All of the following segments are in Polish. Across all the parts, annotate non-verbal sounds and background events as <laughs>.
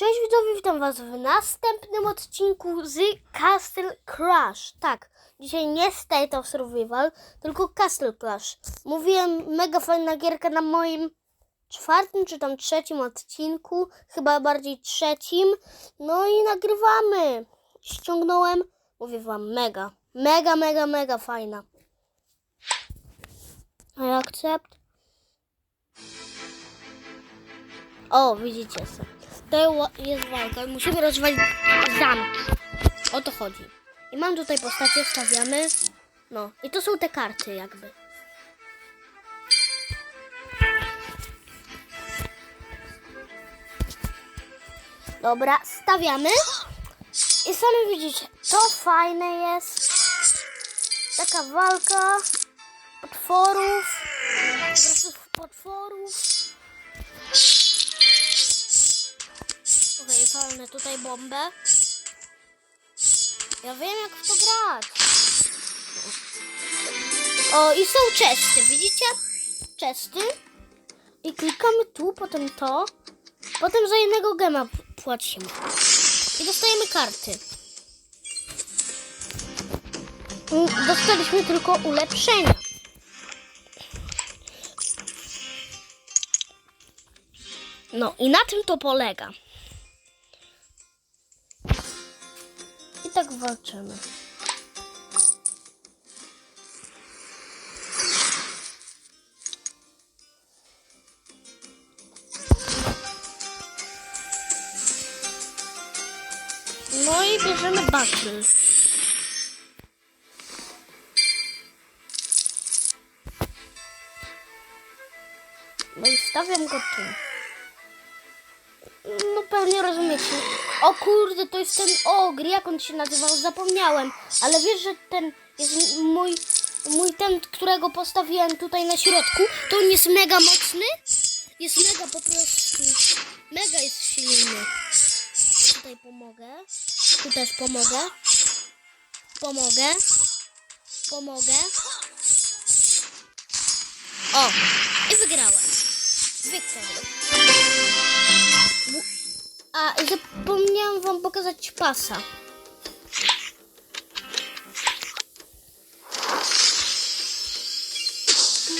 Cześć widzowie, witam was w następnym odcinku z Castle Crash. Tak, dzisiaj nie State of Survival, tylko Castle Crash. Mówiłem, mega fajna gierka na moim czwartym czy tam trzecim odcinku, chyba bardziej trzecim. No i nagrywamy. Ściągnąłem, mówię wam, mega, mega, mega, mega fajna. I accept. O, widzicie sobie. To jest walka. Musimy rozwalić zamki. O to chodzi. I mam tutaj postacie, stawiamy. No, i to są te karty jakby. Dobra, stawiamy. I sami widzicie, to fajne jest. Taka walka potworów. Potworów. Palnę tutaj bombę. Ja wiem jak w to grać. O, i są czesty, widzicie? Czesty. I klikamy tu, potem to. Potem za jednego gema płacimy. I dostajemy karty. Mm, Dostaliśmy tylko ulepszenia. No i na tym to polega. Tak walczymy. No i bierzemy battle. No i stawiam go tu. No pewnie rozumiecie. O kurde, to jest ten ogr, jak on się nazywał, zapomniałem. Ale wiesz, że ten jest mój, mój ten, którego postawiłem tutaj na środku, to on jest mega mocny. Jest mega po prostu. Mega jest silny. Tutaj pomogę. Tu też pomogę. Pomogę. Pomogę. O! I wygrałem. Wygrałem. A, zapomniałam wam pokazać pasa.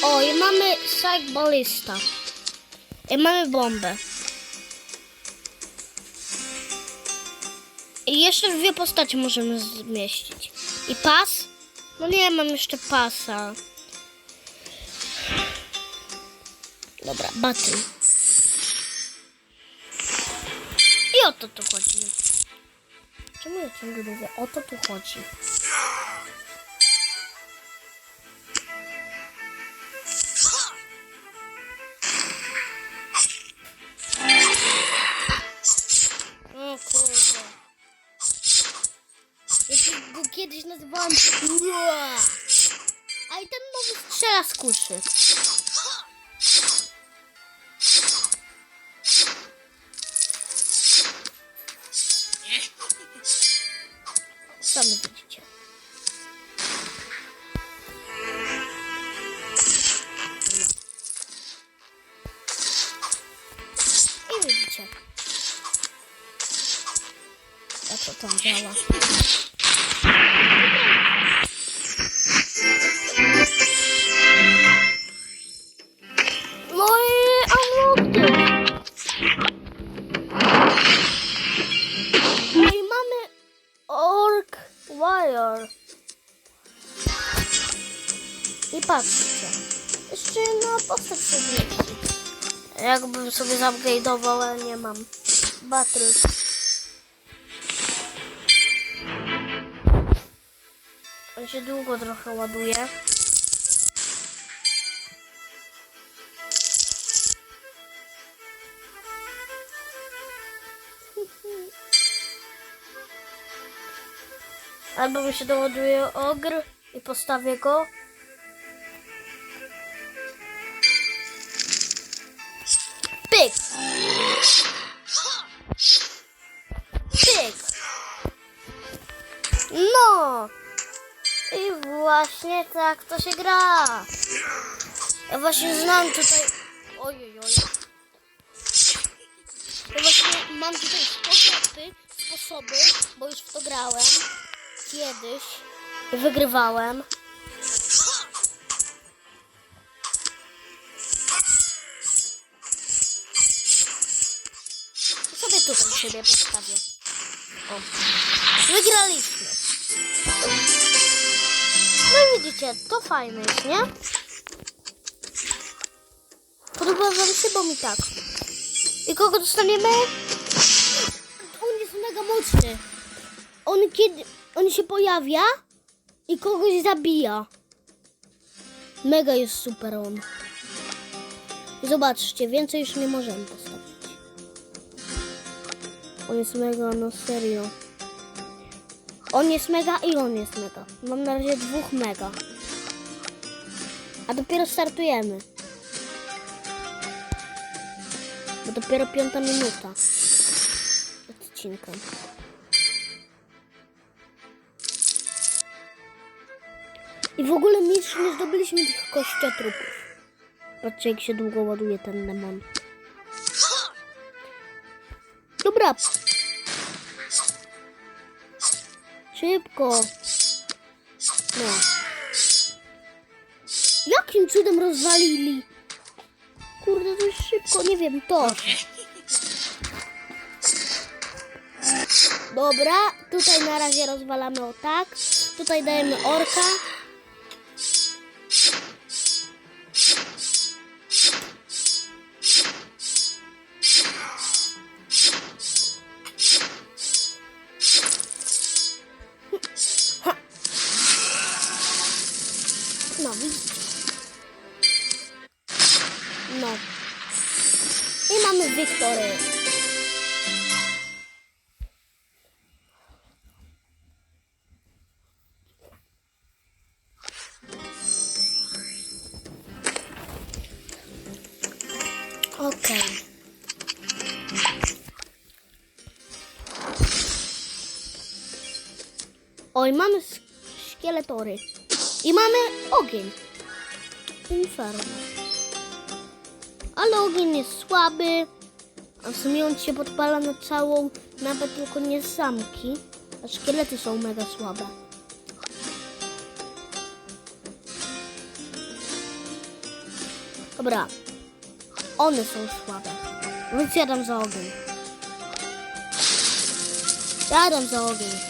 O, i mamy Psych Ballista. I mamy bombę. I jeszcze dwie postacie możemy zmieścić. I pas? No nie, mam jeszcze pasa. Dobra, battle. I o to tu chodzi. Czemu ja ciągle mówię? O to tu chodzi. O kurde. Ja go kiedyś nazywałam. A i ten nowy strzela z kuszy. Działa. No Wire. I patrzcie. Jeszcze jedna postać zmieści. Jakbym sobie zupgrade'ował, ale nie mam. Battle. On się długo trochę ładuje. Albo mi się doładuje ogr i postawię go. Właśnie tak to się gra. Ja właśnie znam tutaj... Ojej, oj. To właśnie mam tutaj sposoby, sposoby, bo już w to grałem kiedyś. Wygrywałem. Sobie tutaj siebie postawię. O. Wygraliśmy. No widzicie, to fajne jest, nie? Podoba wam się, bo mi tak. I kogo dostaniemy? On jest mega mocny. On kiedy... On się pojawia i kogoś zabija. Mega jest super on. Zobaczcie, więcej już nie możemy postawić. On jest mega, no serio. On jest mega i on jest mega. Mam na razie dwóch mega. A dopiero startujemy. Bo dopiero piąta minuta odcinka. I w ogóle jeszcze nie zdobyliśmy tych kościotrupów. Patrzcie jak się długo ładuje ten demon. Dobra. Szybko. No. Jakim cudem rozwalili? Kurde, to jest szybko, nie wiem, to. Dobra, tutaj na razie rozwalamy o tak. Tutaj dajemy orka. I mamy Wiktory. Okej. Oj, mamy szkieletory. I mamy ogień. Inferno. Ale ogień jest słaby. A w sumie on się podpala na całą, nawet tylko nie zamki. A szkielety są mega słabe. Dobra. One są słabe. Więc jadam za ogień. Jadam za ogień.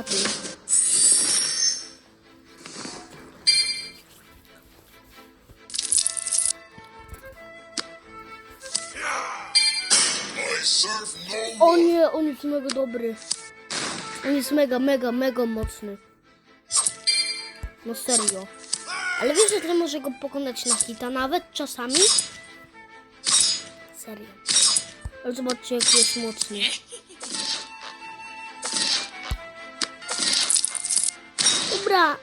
No O nie, on jest mega dobry. On jest mega, mega, mega mocny. No serio. Ale wiesz, że ten może go pokonać na hita nawet czasami? Serio. Ale zobaczcie, jaki jest mocny. Dobra.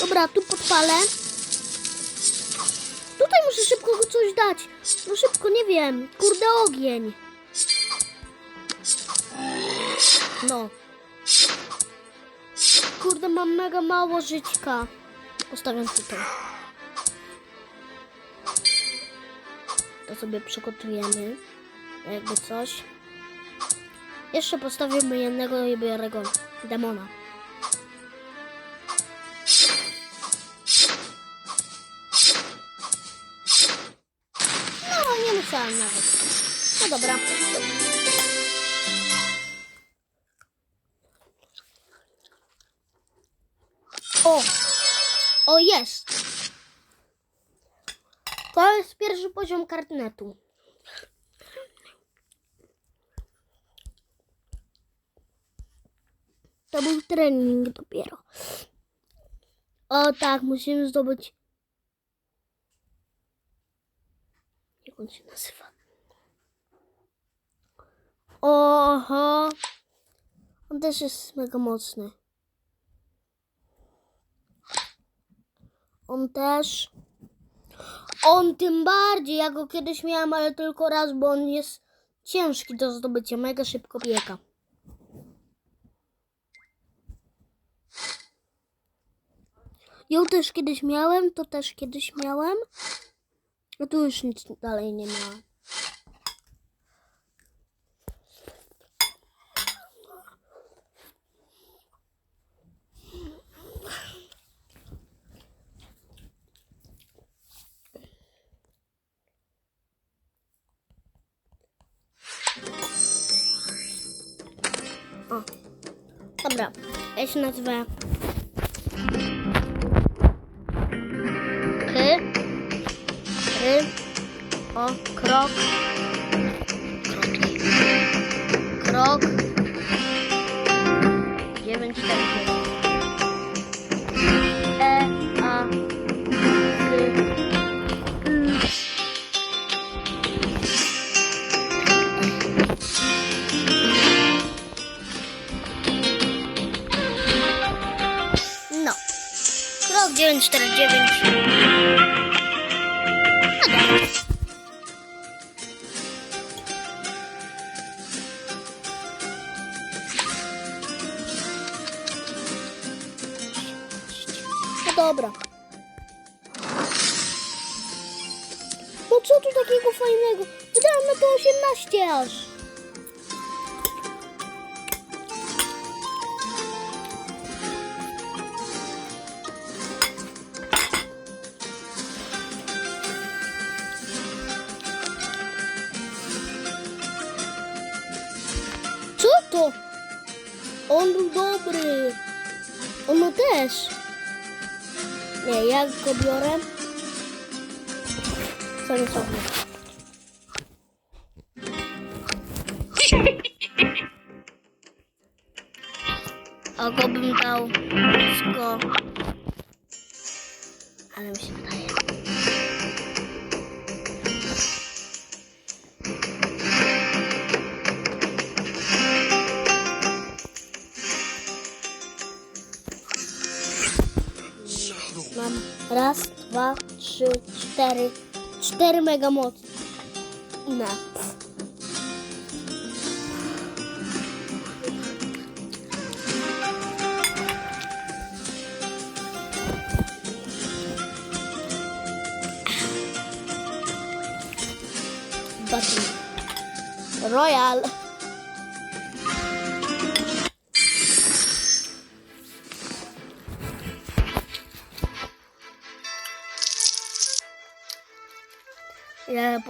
Dobra, tu podpalę. Tutaj muszę szybko coś dać. No szybko, nie wiem. Kurde, ogień. No. Kurde, mam mega mało żyćka. Postawiam tutaj. To sobie przygotujemy. Jakby coś. Jeszcze postawimy jednego i biorę go. Demona. No, nie musiałam nawet. No dobra. O! O, jest! To jest pierwszy poziom kartnetu. To był trening dopiero. O tak, musimy zdobyć. Jak on się nazywa? Oho! On też jest mega mocny. On też. On tym bardziej, ja go kiedyś miałam, ale tylko raz, bo on jest ciężki do zdobycia, mega szybko biega. Ją też kiedyś miałem, to też kiedyś miałem. A tu już nic dalej nie miałem. O. Dobra, ja się nazywam 949. On był dobry. Ono też. Nie, ja go biorę. Sobie sobie. A go bym dał wszystko. Ale mi się już 4, 4 mega moc. Na. Battle Royal.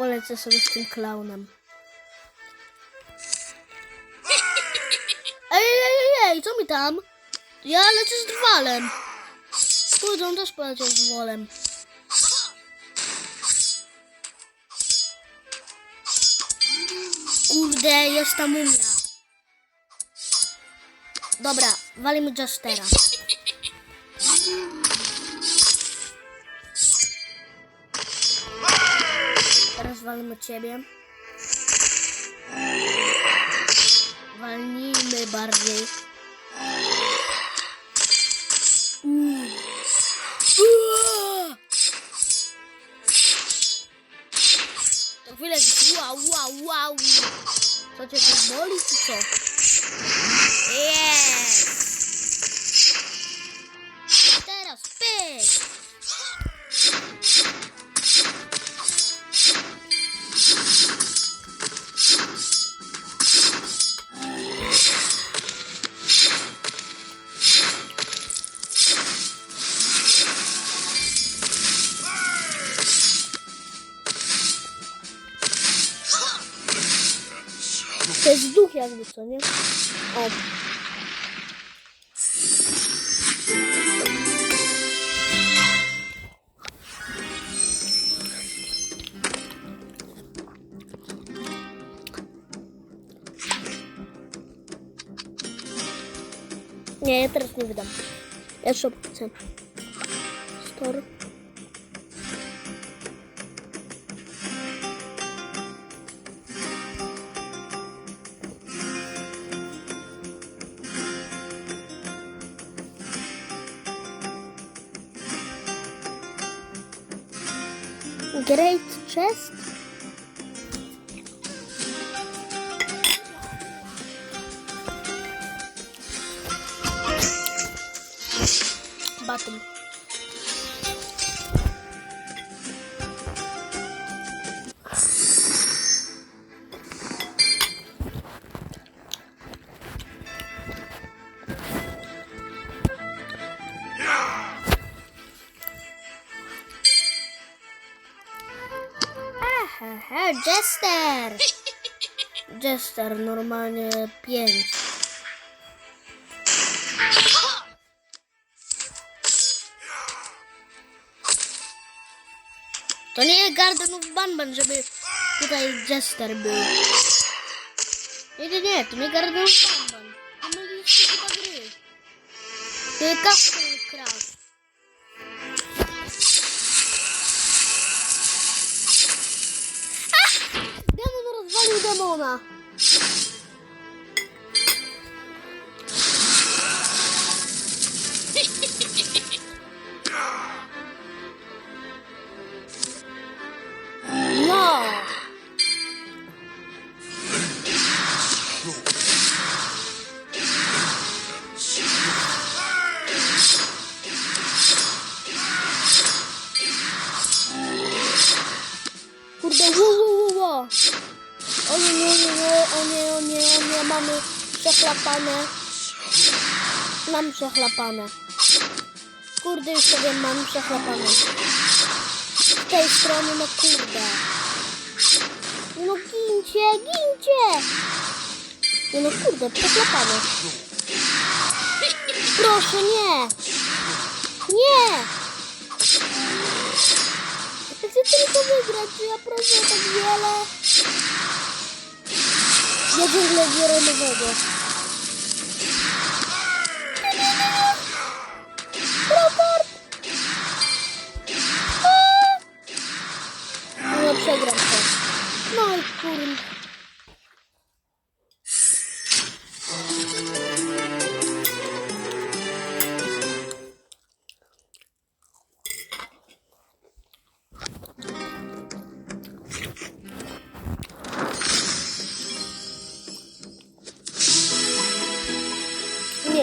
Polecę sobie z tym klaunem. Ej, ej, ej, ej, co mi tam? Ja lecę z drwalem. Kurde, on też poleciał z wolem. Kurde, jest ta mumia. Dobra, walimy Justera. Walimy ciebie. Walnijmy bardziej. Jest duch jakby, co nie? O. Nie, ja teraz nie wydam. Ja shop chcę. Store. Great chest? Jester! Jester, normalnie 5. To nie Garden of Banban, żeby tutaj Jester był. Nie, nie, nie, to nie Garden of Banban. To myliście chyba gry. To jest Castle Crash. Rozwalił demona. No. Przechlapane. Kurde, już to wiem, mam przechlapane. Z tej strony, no kurde. No gincie, gincie! Nie no kurde, przechlapane. Proszę, nie! Nie! Chcę tylko wygrać, czy ja proszę tak wiele? Ja ciągle biorę nowego.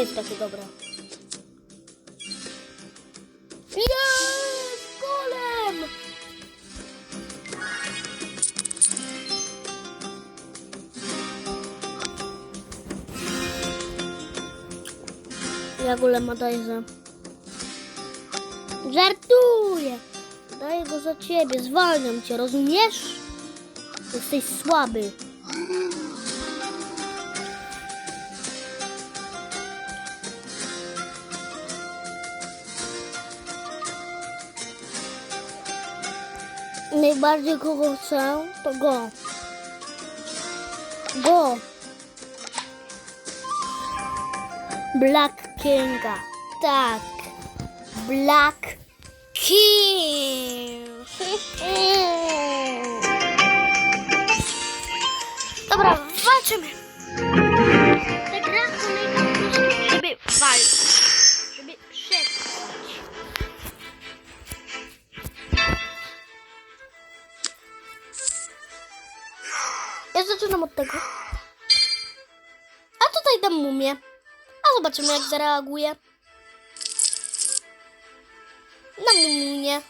Jest takie dobre. Jest! Golem! Ja golema daję za... Żartuję! Daję go za ciebie, zwalniam cię, rozumiesz? Jesteś słaby. Najbardziej kogo chcę, to go. Go. Black Kinga. Tak. Black King. <laughs> tego. A tutaj dam mumię. A zobaczymy jak zareaguje. Na mumię.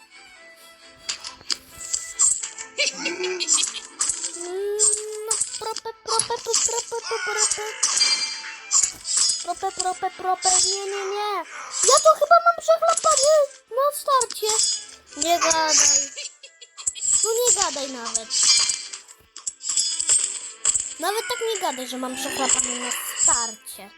Prope, prope, prope, prope, prope. Prope, prope, prope. Nie, nie, nie. Ja to chyba mam przechlapany na starcie. Nie gadaj. No nie gadaj nawet. Nawet tak nie gadaj, że mam przechlapany na starcie.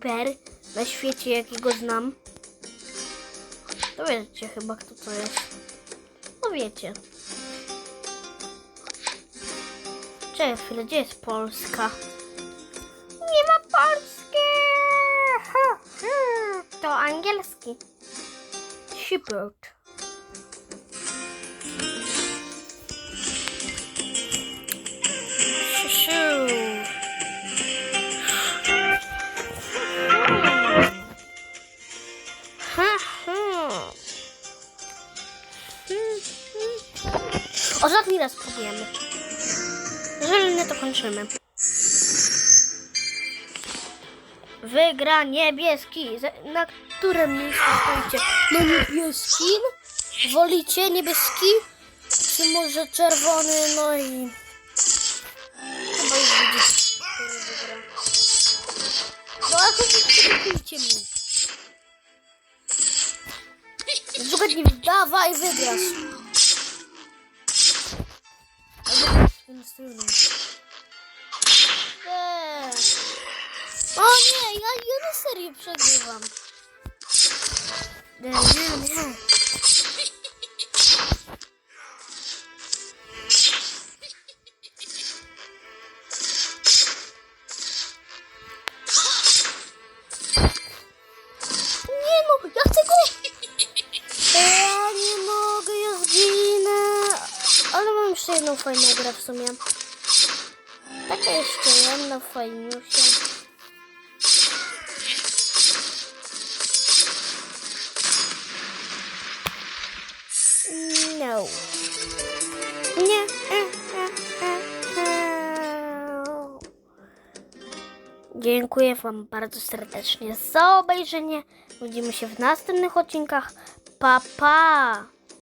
Youtuber na świecie, jakiego znam. To wiecie chyba, kto to jest. No wiecie. Czekaj chwilę, gdzie jest Polska? Nie ma Polski! Ha. To angielski. Shepherd. Kończymy. Wygra niebieski. Na którym miejscu stoicie? Na niebieskim? Wolicie niebieski? Czy może czerwony? No i... Chyba już widzicie, nie wygra. No ale kupujcie mi. Zgadnij, dawaj, wygrasz. W tym stylu. Eee. O nie, ja, ja na serio przegrywam. Nie, nie, nie. Jedną fajną grę w sumie. Fajniusia. No. Nie. Dziękuję Wam bardzo serdecznie za obejrzenie. Widzimy się w następnych odcinkach. Pa, pa!